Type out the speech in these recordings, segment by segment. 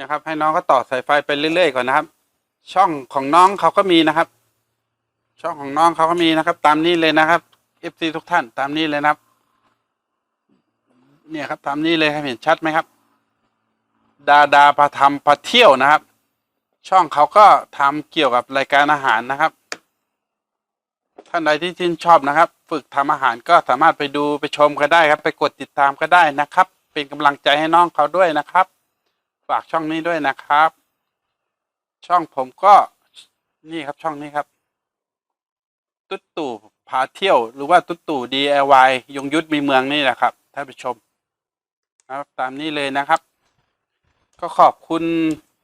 นี่ยครับ ให้น้องก็ต่อสายไฟไปเรื่อยๆก่อนนะครับ ช่องของน้องเขาก็มีนะครับ ช่องของน้องเขาก็มีนะครับ ตามนี้เลยนะครับ FC ทุกท่านตามนี้เลยนะครับ เนี่ยครับตามนี้เลยครับเห็นชัดไหมครับ ดาดาพาทำพาเที่ยวนะครับ ช่องเขาก็ทำเกี่ยวกับรายการอาหารนะครับ ท่านใดที่ชื่นชอบนะครับ ฝึกทำอาหารก็สามารถไปดูไปชมก็ได้ครับ ไปกดติดตามก็ได้นะครับ เป็นกำลังใจให้น้องเขาด้วยนะครับ ฝากช่องนี้ด้วยนะครับ ช่องผมก็นี่ครับช่องนี้ครับ ตุ๊ดตู่พาเที่ยว หรือว่าตุ๊ดตู่ DIY ยงยุทธมีเมืองนี่แหละครับท่านผู้ชมครับตามนี้เลยนะครับ ก็ขอบคุณ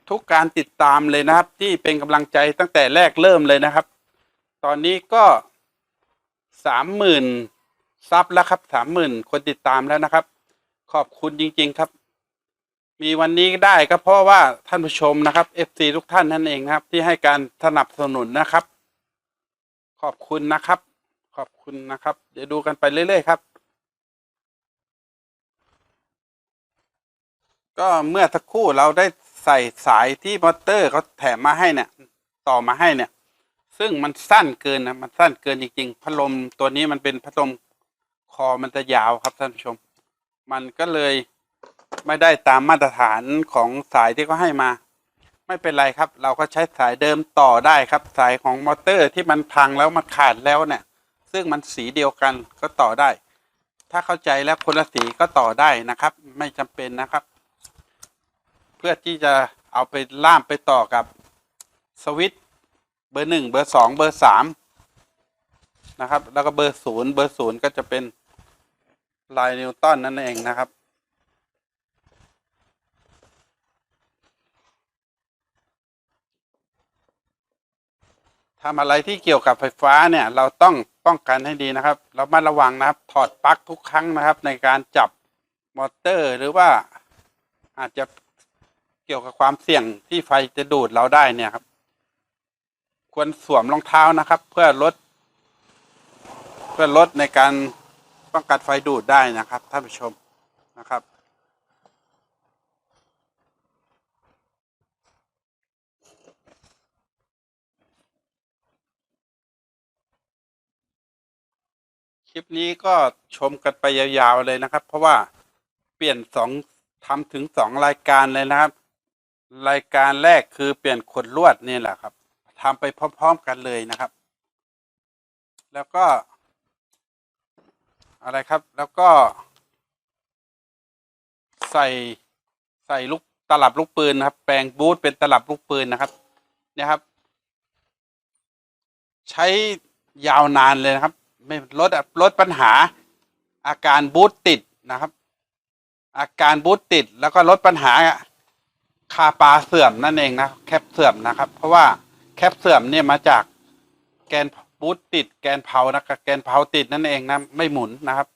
ทุกการติดตามเลยนะครับ ที่เป็นกำลังใจตั้งแต่แรกเริ่มเลยนะครับ ตอนนี้ก็สามหมื่นซับแล้วครับสามหมื่นคนติดตามแล้วนะครับ ขอบคุณจริง ๆ ครับ มีวันนี้ได้ก็เพราะว่าท่านผู้ชมนะครับ FC ทุกท่านนั่นเองนะครับ ที่ให้การสนับสนุนนะครับ ขอบคุณนะครับ ขอบคุณนะครับ เดี๋ยวดูกันไปเรื่อยๆครับ ก็เมื่อสักครู่เราได้ใส่สายที่มอเตอร์เขาแถมมาให้เนี่ย ต่อมาให้เนี่ย ซึ่งมันสั้นเกินนะมันสั้นเกินจริงๆพัดลมตัวนี้มันเป็นพัดลมคอมันจะยาวครับท่านผู้ชม มันก็เลย ไม่ได้ตามมาตรฐานของสายที่เขาให้มา ไม่เป็นไรครับ เราก็ใช้สายเดิมต่อได้ครับ สายของมอเตอร์ที่มันพังแล้วมันขาดแล้วเนี่ย ซึ่งมันสีเดียวกันก็ต่อได้ ถ้าเข้าใจแล้วคนละสีก็ต่อได้นะครับ ไม่จำเป็นนะครับ เพื่อที่จะเอาไปล่ามไปต่อกับสวิตช์เบอร์หนึ่งเบอร์สองเบอร์สามนะครับ แล้วก็เบอร์ศูนย์เบอร์ศูนย์ก็จะเป็นลายนิวตันนั่นเองนะครับ ทำอะไรที่เกี่ยวกับไฟฟ้าเนี่ยเราต้องป้องกันให้ดีนะครับ เรามาระวังนะครับ ถอดปลั๊กทุกครั้งนะครับ ในการจับมอเตอร์หรือว่าอาจจะเกี่ยวกับความเสี่ยงที่ไฟจะดูดเราได้เนี่ยครับ ควรสวมรองเท้านะครับ เพื่อลด เพื่อลดในการป้องกันไฟดูดได้นะครับท่านผู้ชมนะครับ ลิปนี้ก็ชมกันไปยาวๆเลยนะครับ เพราะว่าเปลี่ยนสองทำถึงสองรายการเลยนะครับ รายการแรกคือเปลี่ยนขนลวดนี่แหละครับทำไปพร้อม ๆ กันเลยนะครับ แล้วก็ อะไรครับ แล้วก็ ใส่ใส่ลูกตลับลูกปืนนะครับ แปลงบูทเป็นตลับลูกปืนนะครับ เนี่ยครับ ใช้ยาวนานเลยนะครับ ไม่ลดลดปัญหา อาการบูทติดนะครับ อาการบูทติดแล้วก็ลดปัญหาคาปาเสื่อมนั่นเองนะแคปเสื่อมนะครับ เพราะว่าแคปเสื่อมเนี่ยมาจากแกนบูทติด แกนเผานะครับแกนเผาติดนั่นเองนะไม่หมุนนะครับ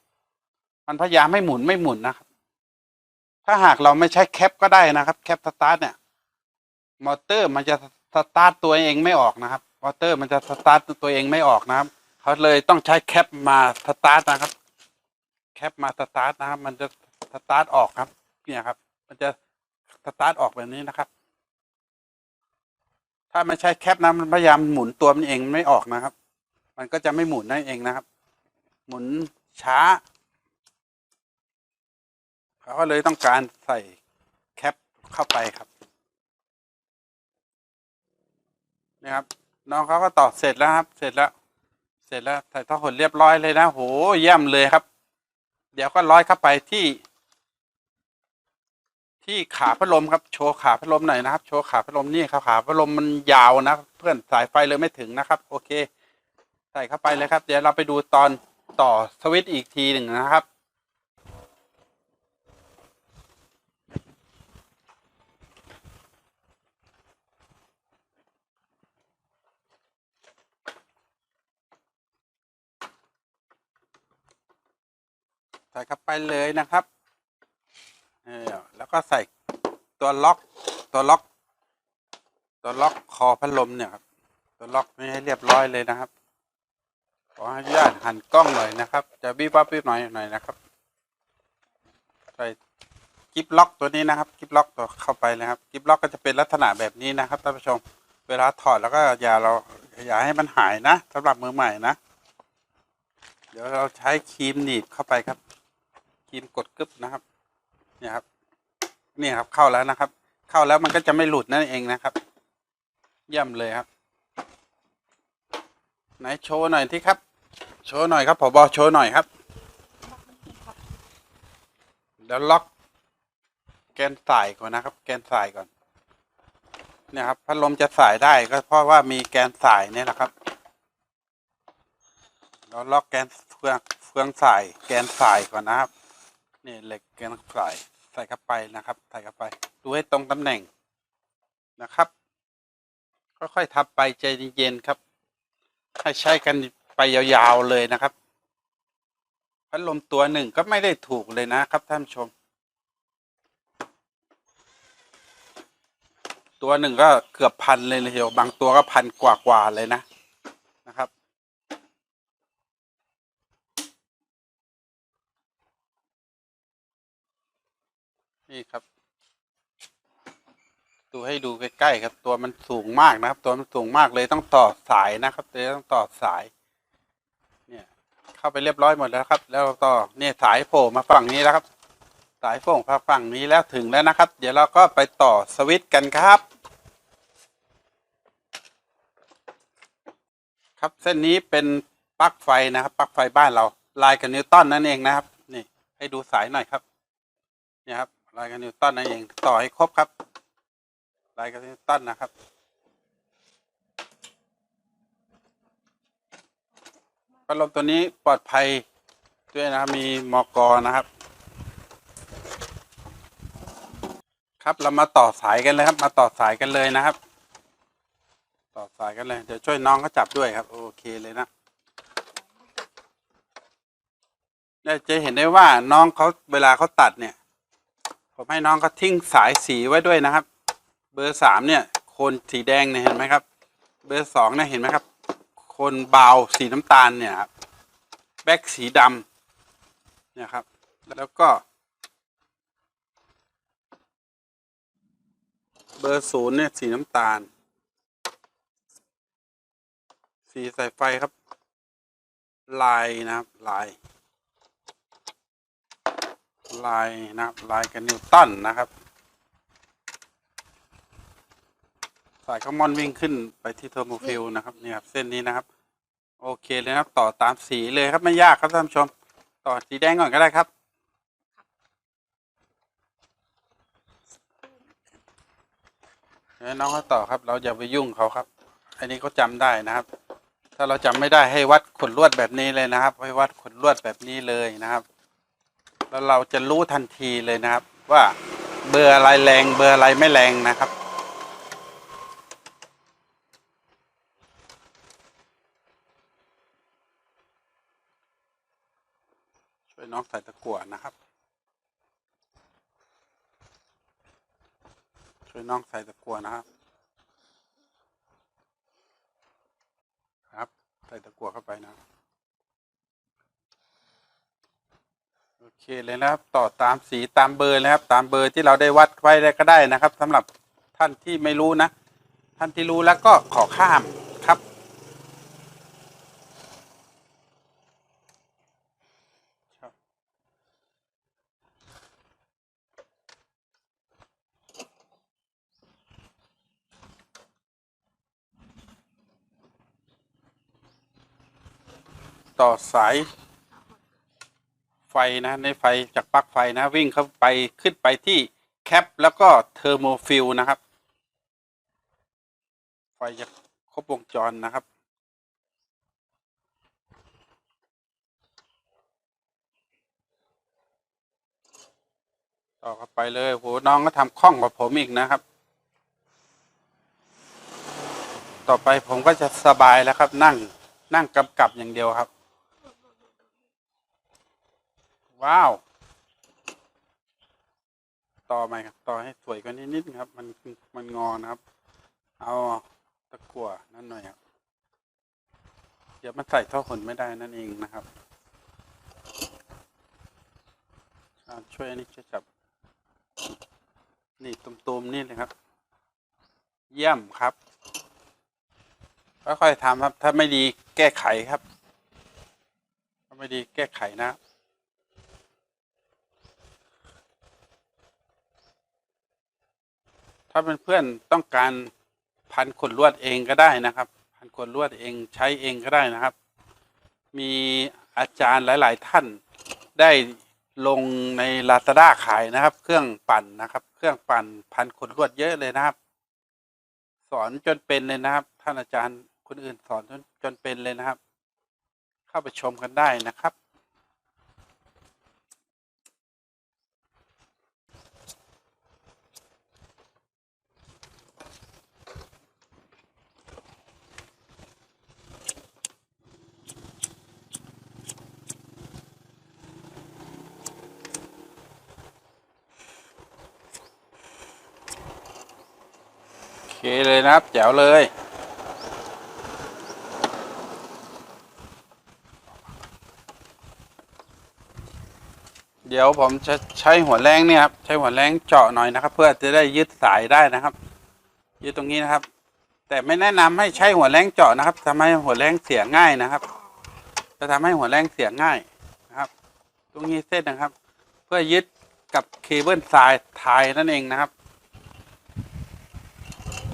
มันพยายามไม่หมุนไม่หมุนนะครับ ถ้าหากเราไม่ใช้แคปก็ได้นะครับ แคปสตาร์ทเนี่ยมอเตอร์มันจะสตาร์ทตัวเองไม่ออกนะครับมอเตอร์มันจะสตาร์ทตัวเองไม่ออกนะครับ เขาเลยต้องใช้แคปมาสตาร์ทนะครับ แคปมาสตาร์ทนะครับ มันจะสตาร์ทออกครับ เนี่ยครับ มันจะสตาร์ทออกแบบนี้นะครับ ถ้าไม่ใช้แคปนะมันพยายามหมุนตัวมันเองไม่ออกนะครับ มันก็จะไม่หมุนนั่นเองนะครับ หมุนช้าเขาก็เลยต้องการใส่แคปเข้าไปครับนี่ครับน้องเขาก็ต่อเสร็จแล้วครับ เสร็จแล้ว เสร็จแล้วใส่ท่อหดเรียบร้อยเลยนะโหเยี่ยมเลยครับ เดี๋ยวก็ร้อยเข้าไปที่ ที่ขาพัดลมครับโชว์ขาพัดลมหน่อยนะครับ โชว์ขาพัดลมนี่ครับขาพัดลมมันยาวนะ เพื่อนสายไฟเลยไม่ถึงนะครับ โอเค ใส่เข้าไปเลยครับ เดี๋ยวเราไปดูตอนต่อสวิตช์อีกทีหนึ่งนะครับ ส่เข้าไปเลยนะครับเออแล้วก็ใส่ตัวล็อกตัวล็อก ตัวล็อกคอพัดลมเนี่ยครับ ตัวล็อกไม่ให้เรียบร้อยเลยนะครับ ขออนุญาตหันกล้องหน่อยนะครับ จะบี้ปั๊บบี้หน่อยหน่อยนะครับ ใส่กิฟล็อกตัวนี้นะครับกิฟล็อกตัวเข้าไปนะครับกิฟล็อกก็จะเป็นลักษณะแบบนี้นะครับท่านผู้ชม เวลาถอดแล้วก็อย่าเราอย่าให้มันหายนะสำหรับมือใหม่นะ เดี๋ยวเราใช้ครีมหนีบเข้าไปครับ ครีมกดกึบนะครับเนี่ยครับนี่ครับเข้าแล้วนะครับ เข้าแล้วมันก็จะไม่หลุดนั่นเองนะครับเยี่ยมเลยครับ ไหนโชว์หน่อยที่ครับ โชว์หน่อยครับผบโชว์หน่อยครับเดี๋ยวล็อก แกนสายก่อนนะครับ แกนสายก่อนเนี่ยครับพัดลมจะสายได้ก็เพราะว่ามีแกนสายเนี่ยนะครับเราล็อกแกนเฟืองเฟืองสายแกนสายก่อนนะครับ นี่เหล็กแกนสายใส่เข้าไปนะครับ ใส่เข้าไป ดูให้ตรงตำแหน่งนะครับ ค่อยๆทำไปใจเย็นๆครับ ให้ใช้กันไปยาวๆเลยนะครับพัดลมตัวหนึ่งก็ไม่ได้ถูกเลยนะครับท่านผู้ชม ตัวหนึ่งก็เกือบพันเลยทีเดียวบางตัวก็พันกว่าๆเลยนะนะครับ นี่ครับ ดูให้ดูใกล้ๆครับ ตัวมันสูงมากนะครับ ตัวมันสูงมากเลยต้องต่อสายนะครับเลยต้องต่อสาย เนี่ย เข้าไปเรียบร้อยหมดแล้วครับ แล้วต่อเนี่ยสายโผล่มาฝั่งนี้แล้วครับ สายโผล่มาฝั่งนี้แล้วถึงแล้วนะครับ เดี๋ยวเราก็ไปต่อสวิตช์กันครับ ครับเส้นนี้เป็นปลั๊กไฟนะครับปลั๊กไฟบ้านเราลายกับนิวตันนั่นเองนะครับ นี่ให้ดูสายหน่อยครับ เนี่ยครับ ลายกับนิวตันนั่นเองต่อให้ครบครับลายกับนิวตันนะครับพัดลมตัวนี้ปลอดภัยด้วยนะครับมีมอกอนะครับ ครับเรามาต่อสายกันเลยครับ มาต่อสายกันเลยนะครับ ต่อสายกันเลยเดี๋ยวช่วยน้องเขาจับด้วยครับ โอเคเลยนะเนี่ยจะเห็นได้ว่าน้องเขาเวลาเขาตัดเนี่ย ผมให้น้องเขาทิ้งสายสีไว้ด้วยนะครับ เบอร์สามเนี่ยโคนสีแดงเนี่ยเห็นไหมครับ เบอร์สองเนี่ยเห็นไหมครับ โคนเบาสีน้ำตาลเนี่ยครับแบ็กสีดำเนี่ยครับ แล้วก็ เบอร์ศูนย์เนี่ยสีน้ำตาล สีสายไฟครับ ลายนะครับลาย ลายนะครับลายกันนิวตันนะครับ สายคอมมอนวิ่งขึ้นไปที่เทอร์โมฟิลนะครับเนี่ยครับเส้นนี้นะครับ โอเคเลยครับ ต่อตามสีเลยครับไม่ยากครับท่านผู้ชม ต่อสีแดงก่อนก็ได้ครับเดี๋ยวน้องเขาต่อครับ เราอย่าไปยุ่งเขาครับ อันนี้เขาจำได้นะครับ ถ้าเราจำไม่ได้ให้วัดขนลวดแบบนี้เลยนะครับ ให้วัดขนลวดแบบนี้เลยนะครับ แล้วเราจะรู้ทันทีเลยนะครับ ว่าเบอร์อะไรแรงเบอร์อะไรไม่แรงนะครับ ช่วยน้องใส่ตะกั่วนะครับ ช่วยน้องใส่ตะกั่วนะครับ ครับ ใส่ตะกั่วเข้าไปนะ โอ เคเลยนะครับต่อตามสีตามเบอร์นะครับ ตามเบอร์ที่เราได้วัดไว้ได้ก็ได้นะครับสำหรับท่านที่ไม่รู้นะ ท่านที่รู้แล้วก็ขอข้ามครับ ต่อสาย ไฟนะในไฟจากปลั๊กไฟนะวิ่งเข้าไปขึ้นไปที่แคปแล้วก็เทอร์โมฟิลนะครับ ไฟจะครบวงจรนะครับต่อเข้าไปเลยโหน้องก็ทำคล่องกว่าผมอีกนะครับ ต่อไปผมก็จะสบายแล้วครับนั่งนั่งกำกับอย่างเดียวครับ ว้าว ต่อใหม่ครับ ต่อให้สวยกว่านี้นิดครับ มันมันงอนครับ เอาตะกั่วนั่นหน่อยครับเดี๋ยวมันใส่ท่อขนไม่ได้นั่นเองนะครับช่วยอันนี้ช่วยจับ นี่ตุ่มๆนี่เลยครับ เยี่ยมครับค่อยๆทำครับ ถ้าไม่ดีแก้ไขครับ ถ้าไม่ดีแก้ไขนะครับ ถ้าเป็นเพื่อนๆต้องการพันขนลวดเองก็ได้นะครับ พันขนลวดเองใช้เองก็ได้นะครับ มีอาจารย์หลาย ๆ ท่านได้ลงในลาซาด้าขายนะครับ เครื่องปั่นนะครับ เครื่องปั่นพันขนลวดเยอะเลยนะครับ สอนจนเป็นเลยนะครับ ท่านอาจารย์คนอื่นสอนจนจนเป็นเลยนะครับ เข้าไปชมกันได้นะครับ เคเลยนะครับ แจ๋วเลย เดี๋ยวผมจะใช้หัวแรงเนี่ยครับ ใช้หัวแรงเจาะหน่อยนะครับ เพื่อจะได้ยึดสายได้นะครับ ยึดตรงนี้นะครับ แต่ไม่แนะนำให้ใช้หัวแรงเจาะนะครับทำให้หัวแรงเสียง่ายนะครับ จะทำให้หัวแรงเสียง่ายนะครับ ตรงนี้เส้นนะครับ เพื่อยึดกับเคเบิลสายทายนั่นเองนะครับ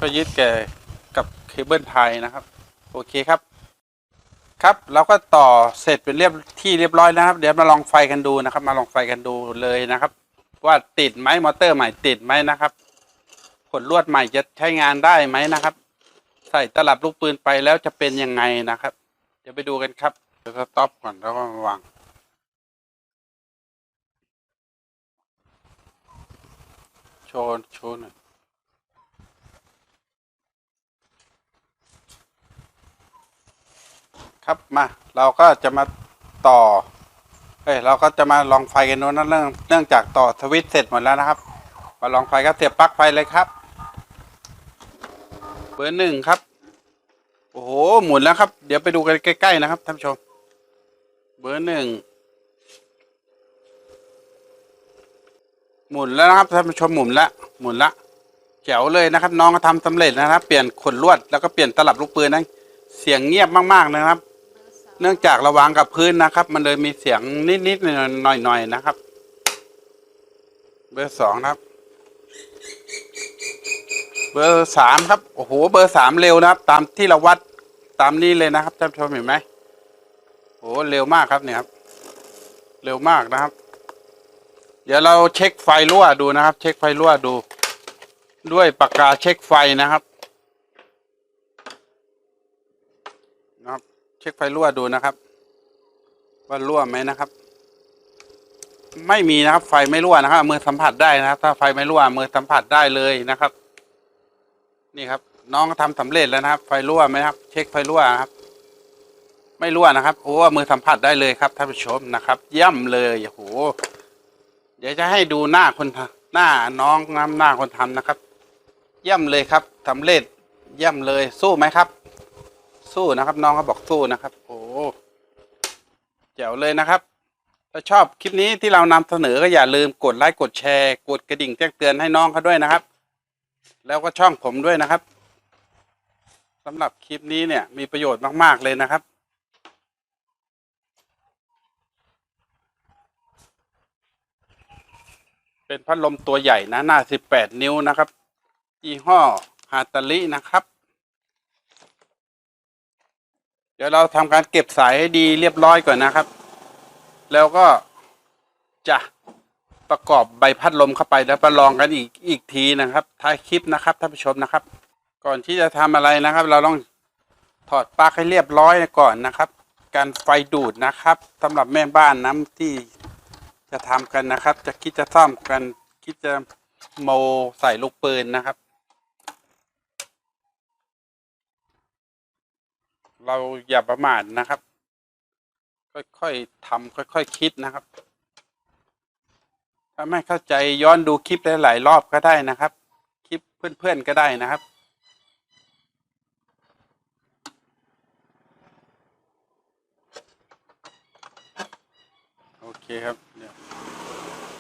ก็ยึดแก่กับเคเบิลไทยนะครับ โอเคครับ ครับเราก็ต่อเสร็จเป็นเรียบที่เรียบร้อยนะครับ เดี๋ยวมาลองไฟกันดูนะครับ มาลองไฟกันดูเลยนะครับ ว่าติดไหมมอเตอร์ใหม่ติดไหมนะครับผลลวดใหม่จะใช้งานได้ไหมนะครับ ใส่ตลับลูกปืนไปแล้วจะเป็นยังไงนะครับ เดี๋ยวไปดูกันครับเดี๋ยวสต็อปก่อนแล้วก็วางโชว์โชว์หน่อย ครับมาเราก็จะมาต่อเอ้ยเราก็จะมาลองไฟกันนู้นนะเรื่องเนื่องจากต่อสวิตช์เสร็จหมดแล้วนะครับ มาลองไฟก็เสียบปลั๊กไฟเลยครับ เบอร์หนึ่งครับ โอ้โหหมุนแล้วครับ เดี๋ยวไปดูกันใกล้ๆนะครับท่านผู้ชม เบอร์หนึ่งหมุนแล้วนะครับท่านผู้ชมหมุนละหมุนละแจ๋วเลยนะครับ น้องก็ทำสำเร็จนะครับ เปลี่ยนขนลวดแล้วก็เปลี่ยนตลับลูกปืนนะเสียงเงียบมากๆนะครับ เนื่องจากระวางกับพื้นนะครับ มันเลยมีเสียงนิดๆหน่อยๆนะครับ เบอร์สองครับ เบอร์สามครับโอ้โหเบอร์สามเร็วนะครับ ตามที่เราวัดตามนี้เลยนะครับท่านผู้ชมเห็นไหมโอ้โหเร็วมากครับเนี่ยครับ เร็วมากนะครับ เดี๋ยวเราเช็คไฟรั่วดูนะครับ เช็คไฟรั่วดู ด้วยปากกาเช็คไฟนะครับ นะครับ เช็คไฟรั่วดูนะครับ ว่ารั่วไหมนะครับ ไม่มีนะครับ ไฟไม่รั่วนะครับ มือสัมผัสได้นะครับ ถ้าไฟไม่รั่วมือสัมผัสได้เลยนะครับ นี่ครับ น้องก็ทำสำเร็จแล้วนะครับ ไฟรั่วไหมครับ เช็คไฟรั่วครับ ไม่รั่วนะครับโอ้มือสัมผัสได้เลยครับท่านผู้ชมนะครับเยี่ยมเลยโอ้โหเดี๋ยวจะให้ดูหน้าคนหน้าน้องน้ำหน้าคนทำนะครับ เยี่ยมเลยครับสำเร็จเยี่ยมเลยสู้ไหมครับ สู้นะครับ น้องเขาบอกสู้นะครับ โอ้แจ๋วเลยนะครับ ถ้าชอบคลิปนี้ที่เรานำเสนอก็อย่าลืมกดไลค์กดแชร์กดกระดิ่งแจ้งเตือนให้น้องเขาด้วยนะครับ แล้วก็ช่องผมด้วยนะครับสำหรับคลิปนี้เนี่ยมีประโยชน์มาก ๆ เลยนะครับเป็นพัดลมตัวใหญ่นะ หน้า 18 นิ้วนะครับยี่ห้อฮาตาลินะครับ เดี๋ยวเราทำการเก็บสายให้ดีเรียบร้อยก่อนนะครับ แล้วก็จะประกอบใบพัดลมเข้าไปแล้วประลองกันอีกอีกทีนะครับท้ายคลิปนะครับท่านผู้ชมนะครับ ก่อนที่จะทำอะไรนะครับ เราต้องถอดปลั๊กให้เรียบร้อยก่อนนะครับ การไฟดูดนะครับสำหรับแม่บ้านน้ำที่จะทำกันนะครับ จะคิดจะซ่อมกันคิดจะโมใส่ลูกปืนนะครับ เราอย่าประมาทนะครับ ค่อยๆทำค่อยๆคิดนะครับ ถ้าไม่เข้าใจย้อนดูคลิปหลายๆรอบก็ได้นะครับ คลิปเพื่อนๆก็ได้นะครับโอเคครับ เดี๋ยว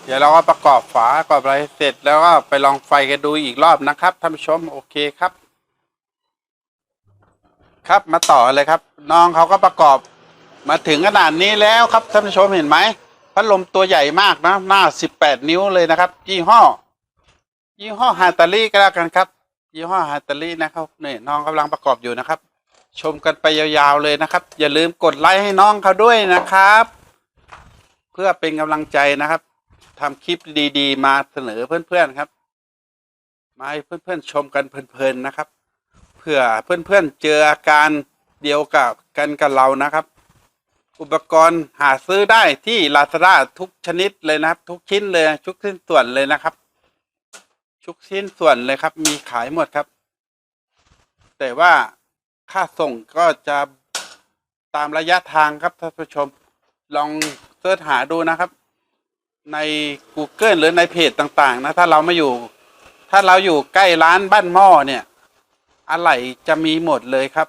เดี๋ยวเราก็ประกอบฝาประกอบอะไรเสร็จแล้วก็ไปลองไฟกันดูอีกรอบนะครับท่านผู้ชมโอเคครับ ครับมาต่อเลยครับ น้องเขาก็ประกอบมาถึงขนาดนี้แล้วครับท่านผู้ชมเห็นไหมพัดลมตัวใหญ่มากนะ หน้า 18 นิ้วเลยนะครับ ยี่ห้อ ยี่ห้อฮาตาลีก็แล้วกันครับ ยี่ห้อฮาตาลีนะครับนี่น้องกำลังประกอบอยู่นะครับ ชมกันไปยาวๆเลยนะครับ อย่าลืมกดไลค์ให้น้องเขาด้วยนะครับ เพื่อเป็นกำลังใจนะครับทำคลิปดีๆ มาเสนอเพื่อนๆครับ มาให้เพื่อนๆชมกันเพลินๆนะครับ เพื่อเพื่อนๆเจออาการเดียวกับกันกับเรานะครับ อุปกรณ์หาซื้อได้ที่ลาซาด้าทุกชนิดเลยนะครับ ทุกชิ้นเลยทุกชิ้นส่วนเลยนะครับ ทุกชิ้นส่วนเลยครับ มีขายหมดครับ แต่ว่าค่าส่งก็จะตามระยะทางครับท่านผู้ชม ลองเสิร์ชหาดูนะครับ ใน Google หรือในเพจต่างๆ นะ ถ้าเราไม่อยู่ ถ้าเราอยู่ใกล้ร้านบ้านหม้อเนี่ย อะไรจะมีหมดเลยครับ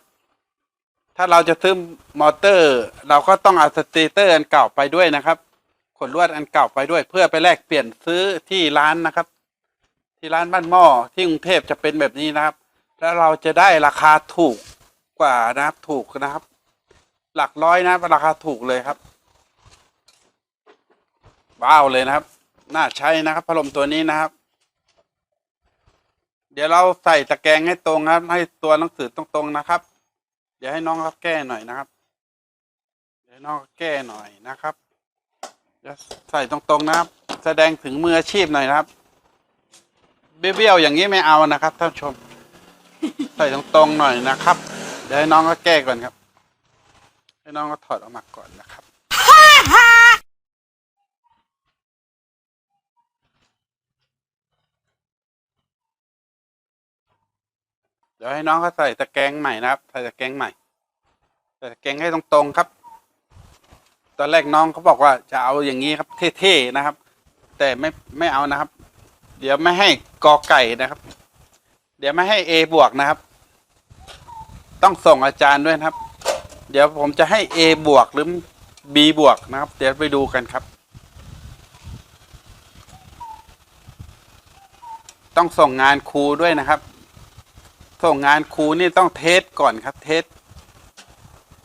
ถ้าเราจะซื้อมอเตอร์ เราก็ต้องเอาสเตเตอร์อันเก่าไปด้วยนะครับขนลวดอันเก่าไปด้วย เพื่อไปแลกเปลี่ยนซื้อที่ร้านนะครับ ที่ร้านบ้านหม้อที่กรุงเทพจะเป็นแบบนี้นะครับ แล้วเราจะได้ราคาถูกกว่านะครับถูกนะครับ หลักร้อยนะราคาถูกเลยครับว้าวเลยนะครับ น่าใช้นะครับพัดลมตัวนี้นะครับ ดี๋ยวเราใส่ตะแกรงให้ตรงครับ ให้ตัวหนังสือตรงๆนะครับ เดี๋ยวให้น้องเขาแก้หน่อยนะครับ เดี๋ยวน้องแก้หน่อยนะครับใส่ตรงๆนะครับ แสดงถึงมืออาชีพหน่อยนะครับ เบี้ยวๆอย่างนี้ไม่เอานะครับท่านผู้ชม ใส่ตรงๆหน่อยนะครับ เดี๋ยวให้น้องเขาแก้ก่อนครับ ให้น้องเขาถอดออกมาก่อนนะครับ เดี๋ยวให้น้องเขาใส่ตะแกรงใหม่นะครับ ใส่ตะแกรงใหม่ใส่ตะแกรงให้ตรงๆครับ ตอนแรกน้องเขาบอกว่าจะเอาอย่างนี้ครับเท่ๆนะครับ แต่ไม่ไม่เอานะครับ เดี๋ยวไม่ให้กอไก่นะครับ เดี๋ยวไม่ให้ A บวกนะครับ ต้องส่งอาจารย์ด้วยนะครับ เดี๋ยวผมจะให้ A บวกหรือ B บวกนะครับ เดี๋ยวไปดูกันครับต้องส่งงานครูด้วยนะครับ ส่งงานครูนี่ต้องเทสก่อนครับ เทส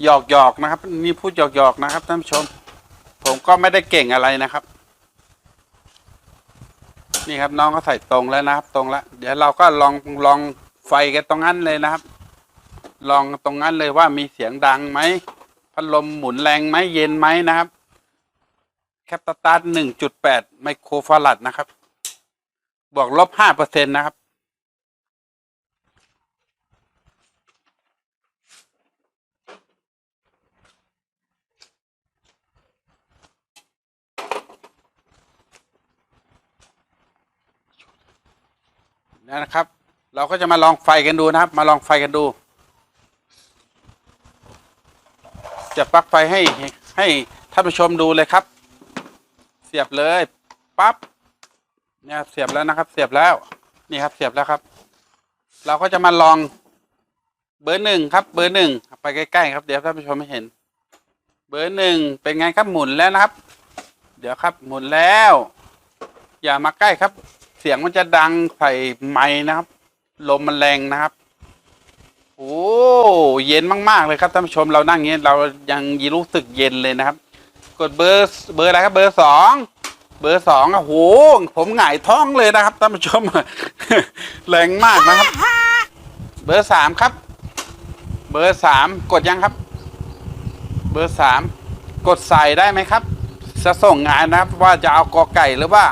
หยอกหยอกนะครับ นี่พูดหยอกหยอกนะครับท่านผู้ชม ผมก็ไม่ได้เก่งอะไรนะครับ นี่ครับน้องก็ใส่ตรงแล้วนะครับ ตรงแล้วเดี๋ยวเราก็ลองลองไฟกันตรงนั้นเลยนะครับ ลองตรงนั้นเลยว่ามีเสียงดังไหมพัดลมหมุนแรงไหมเย็นไหมนะครับ แคปตาตัสหนึ่งจุดแปดไมโครฟารัดนะครับ บวกลบห้าเปอร์เซ็นต์นะครับ นะครับ เราก็จะมาลองไฟกันดูนะครับ มาลองไฟกันดู จะปลั๊กไฟให้ให้ท่านผู้ชมดูเลยครับ เสียบเลยปั๊บเนี่ยเสียบแล้วนะครับ เสียบแล้วนี่ครับเสียบแล้วครับ เราก็จะมาลองเบอร์หนึ่งครับ เบอร์หนึ่งไปใกล้ๆครับเดี๋ยวท่านผู้ชมไม่เห็น เบอร์หนึ่งเป็นไงครับหมุนแล้วนะครับ เดี๋ยวครับหมุนแล้ว อย่ามาใกล้ครับ เสียงมันจะดังใส่ไม้นะครับ ลมมันแรงนะครับ โอ้เย็นมากๆเลยครับท่านผู้ชมเรานั่งอย่างนี้เรายังรู้สึกเย็นเลยนะครับ กดเบอร์เบอร์อะไรครับ เบอร์สองเบอร์สองโอ้โหผมหงายท้องเลยนะครับท่านผู้ชมแรงมากนะครับ เบอร์สามครับ เบอร์สามกดยังครับ เบอร์สามกดใส่ได้ไหมครับ จะส่งงานนะครับว่าจะเอากอไก่หรือว่า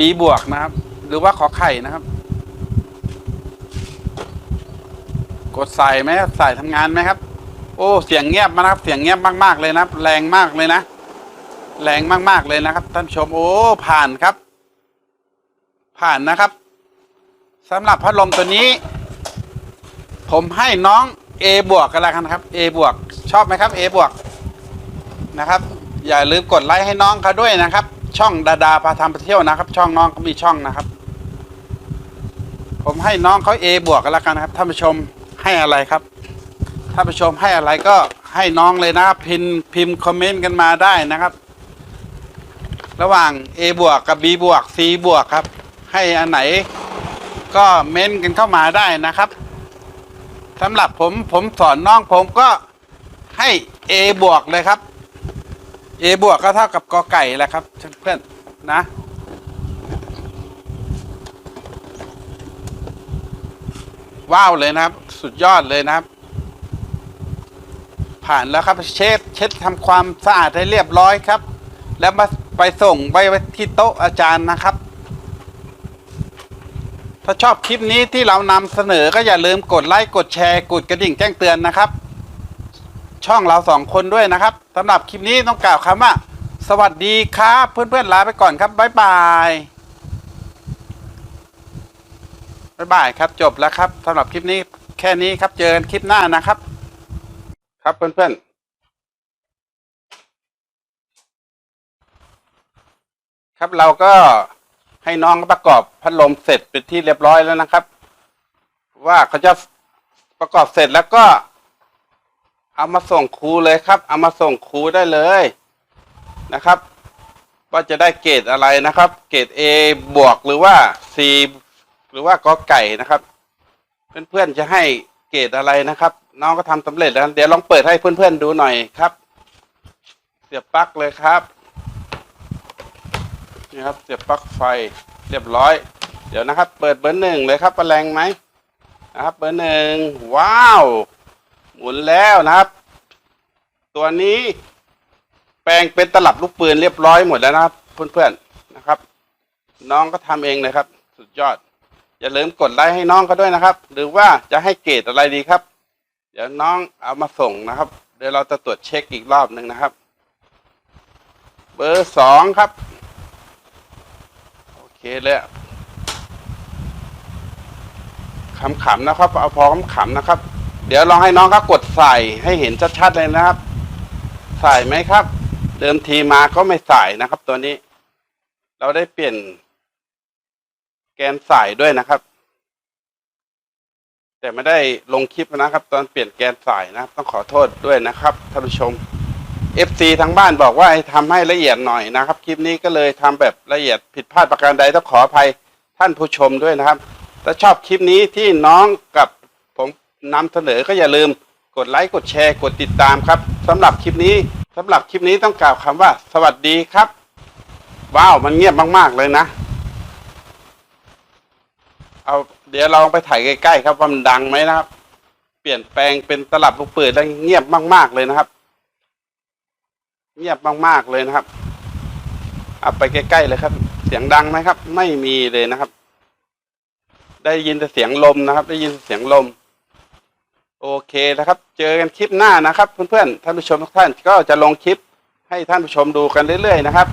บีบวกนะครับ หรือว่าขอไข่นะครับ กดใส่ไหมใส่ทำงานไหมครับ โอ้ เสียงเงียบมานะครับ เสียงเงียบมากๆเลยนะแรงมากเลยนะ แรงมากๆเลยนะครับท่านชม โอ้ ผ่านครับ ผ่านนะครับสำหรับพัดลมตัวนี้ ผมให้น้อง A บวกกันแล้วกันครับ A บวกชอบไหมครับ A บวกนะครับ อย่าลืมกดไลค์ให้น้องเขาด้วยนะครับ ช่องดาดาพาทำไปเที่ยวนะครับ ช่องน้องเขามีช่องนะครับ ผมให้น้องเขาเอบวกกันแล้วกันครับท่านผู้ชมให้อะไรครับท่านผู้ชมให้อะไรก็ให้น้องเลยนะครับพิมพ์พิมพ์คอมเมนต์กันมาได้นะครับ ระหว่าง A บวกกับ B บวก C บวกครับ ให้อันไหนก็เม้นกันเข้ามาได้นะครับสำหรับผมผมสอนน้องผมก็ให้ A บวกเลยครับ A บวกก็เท่ากับกอไก่แหละครับ เพื่อนๆนะว้าวเลยนะครับ สุดยอดเลยนะครับ ผ่านแล้วครับเชฟเช็ดทำความสะอาดให้เรียบร้อยครับ แล้วมาไปส่งไปที่โต๊ะอาจารย์นะครับ ถ้าชอบคลิปนี้ที่เรานำเสนอก็อย่าลืมกดไลค์กดแชร์ กดกระดิ่งแจ้งเตือนนะครับ ช่องเราสองคนด้วยนะครับสำหรับคลิปนี้ต้องกล่าวคำว่า สวัสดีครับ เพื่อนๆลาไปก่อนครับบ๊ายบายบ๊ายบายครับจบแล้วครับสำหรับคลิปนี้แค่นี้ครับเจอกันคลิปหน้านะครับ ครับเพื่อนๆครับเราก็ให้น้องประกอบพัดลมเสร็จเป็นที่เรียบร้อยแล้วนะครับ ว่าเขาจะประกอบเสร็จแล้วก็ เอามาส่งครูเลยครับ เอามาส่งครูได้เลยนะครับ ว่าจะได้เกรดอะไรนะครับ เกรด A บวกหรือว่า C หรือว่ากอไก่นะครับ เพื่อนๆจะให้เกรดอะไรนะครับ น้องก็ทำสำเร็จแล้วเดี๋ยวลองเปิดให้เพื่อนๆดูหน่อยครับ เสียบปลั๊กเลยครับนี่ครับเสียบปลั๊กไฟเรียบร้อย เดี๋ยวนะครับ เปิดเบอร์หนึ่งเลยครับประแรงไหมนะครับ เบอร์หนึ่งว้าว หมุนแล้วนะครับ ตัวนี้แปลงเป็นตลับลูกปืนเรียบร้อยหมดแล้วนะครับเพื่อนๆนะครับ น้องก็ทำเองเลยครับ สุดยอด อย่าลืมกดไลค์ให้น้องเขาด้วยนะครับ หรือว่าจะให้เกรดอะไรดีครับ เดี๋ยวน้องเอามาส่งนะครับ เดี๋ยวเราจะตรวจเช็คอีกรอบหนึ่งนะครับ เบอร์สองครับ โอเคเลยขำๆนะครับ เอาพอขำๆนะครับ เดี๋ยวลองให้น้องเขากดใส่ให้เห็นชัดๆเลยนะครับ ใส่ไหมครับ เดิมทีมาก็ไม่ใส่นะครับ ตัวนี้ เราได้เปลี่ยน แกนใส่ด้วยนะครับ แต่ไม่ได้ลงคลิปนะครับ ตอนเปลี่ยนแกนใส่นะครับ ต้องขอโทษด้วยนะครับท่านผู้ชม FC ทางบ้านบอกว่าให้ทำให้ละเอียดหน่อยนะครับ คลิปนี้ก็เลยทำแบบละเอียดผิดพลาดประการใดต้องขออภัยท่านผู้ชมด้วยนะครับถ้าชอบคลิปนี้ที่น้องกับ นำเสนอก็อย่าลืมกดไลค์กดแชร์กดติดตามครับสำหรับคลิปนี้สำหรับคลิปนี้ต้องกล่าวคำว่า สวัสดีครับ ว้าวมันเงียบมาก ๆ เลยนะ เอาเดี๋ยวลองไปถ่ายใกล้ ๆ ครับว่ามันดังไหมนะครับ เปลี่ยนแปลงเป็นตลับลูกปืนแล้วเงียบมาก ๆ เลยนะครับ เงียบมาก ๆ เลยนะครับเอาไปใกล้ๆเลยครับ เสียงดังไหมครับ ไม่มีเลยนะครับ ได้ยินแต่เสียงลมนะครับ ได้ยินเสียงลม โอเคนะครับ เจอกันคลิปหน้านะครับ เพื่อนๆท่านผู้ชมทุกท่านก็จะลงคลิปให้ท่านผู้ชมดูกันเรื่อยๆนะครับ